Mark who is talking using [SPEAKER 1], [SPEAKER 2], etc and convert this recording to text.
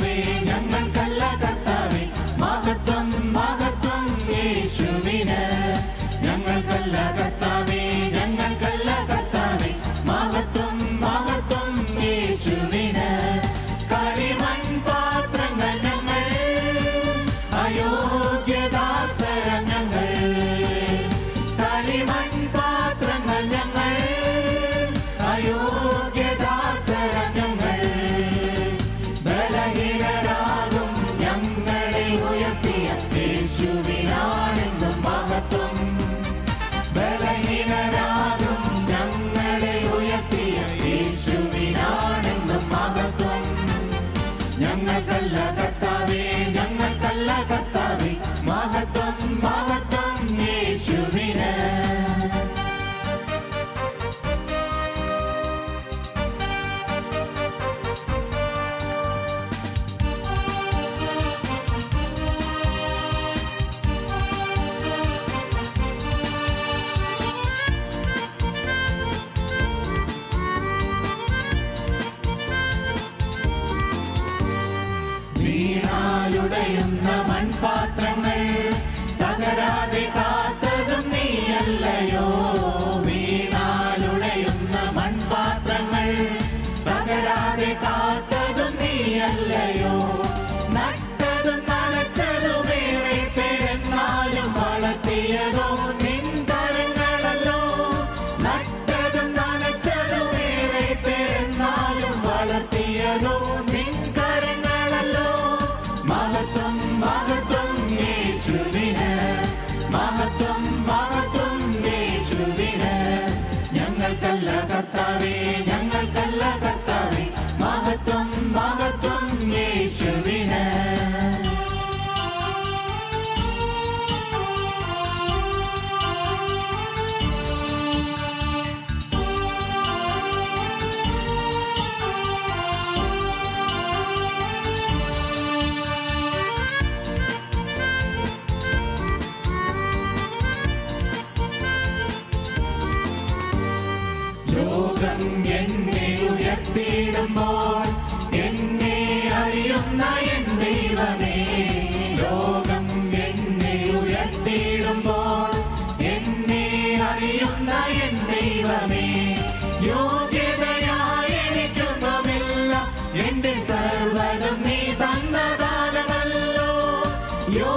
[SPEAKER 1] കർത്താവേ ഞങ്ങൾക്കല്ല കർത്താവേ മഹത്വം മഹത്വം യേശുവിന്. ഞങ്ങൾക്കല്ല Get. നിറയുന്ന മൺപാത്രങ്ങൾ തകരാതെ കാത്തതും നീയല്ലയോ? വീണാലുടയുന്ന മൺപാത്രങ്ങൾ തകരാതെ കാത്തതും നീയല്ലയോ? നട്ടതും നനച്ചതുമേറെ പെരുന്നാലും വളർത്തിയതോ നിൻ കരങ്ങളല്ലോ? നട്ടതും നനച്ചതുമേറെ പെരുന്നാലും വളർത്തി സ്തോത്രം എന്നെ ഉയർത്തിയിടുമ്പോൾ എന്നെ അറിയുന്ന എൻ ദൈവമേ. ലോകം എന്നെ ഉയർത്തിയിടുമ്പോൾ എന്നെ അറിയുന്ന എൻ ദൈവമേ. യോഗ്യതയായ എനിക്കൊന്നുമില്ല എന്റെ സർവകം നീ തന്നതാനമല്ലോ യോ